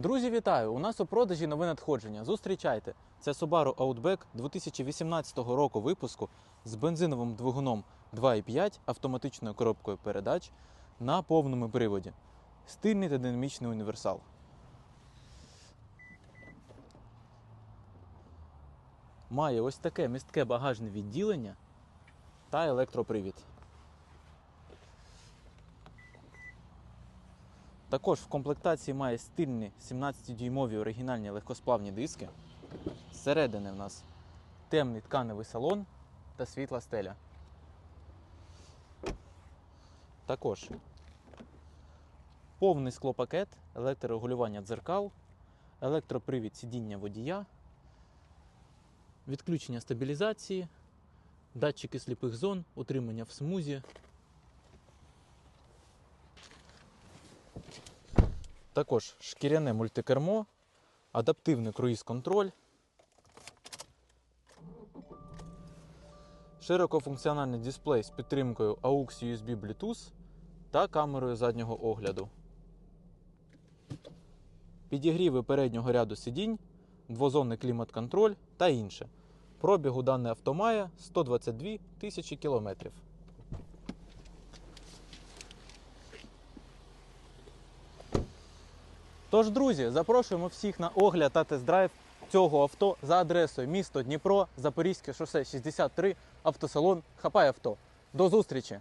Друзі, вітаю! У нас у продажі нове надходження. Зустрічайте! Це Subaru Outback 2018 року випуску з бензиновим двигуном 2.5 автоматичною коробкою передач на повному приводі. Стильний та динамічний універсал. Має ось таке містке багажне відділення та електропривід. Також в комплектації має стильні 17-дюймові оригінальні легкосплавні диски. Зсередини в нас темний тканевий салон та світла стеля. Також повний склопакет, електрорегулювання дзеркал, електропривід сидіння водія, відключення стабілізації, датчики сліпих зон, утримання в смузі, Також шкіряне мультикермо, адаптивний круїз-контроль, широкофункціональний дисплей з підтримкою AUX USB Bluetooth та камерою заднього огляду. Підігріви переднього ряду сидінь, двозонний клімат-контроль та інше. Пробігу дане авто має 122 тисячі кілометрів. Тож, друзі, запрошуємо всіх на огляд та тест-драйв цього авто за адресою місто Дніпро, Запорізьке шосе 63, автосалон Хапай авто. До зустрічі!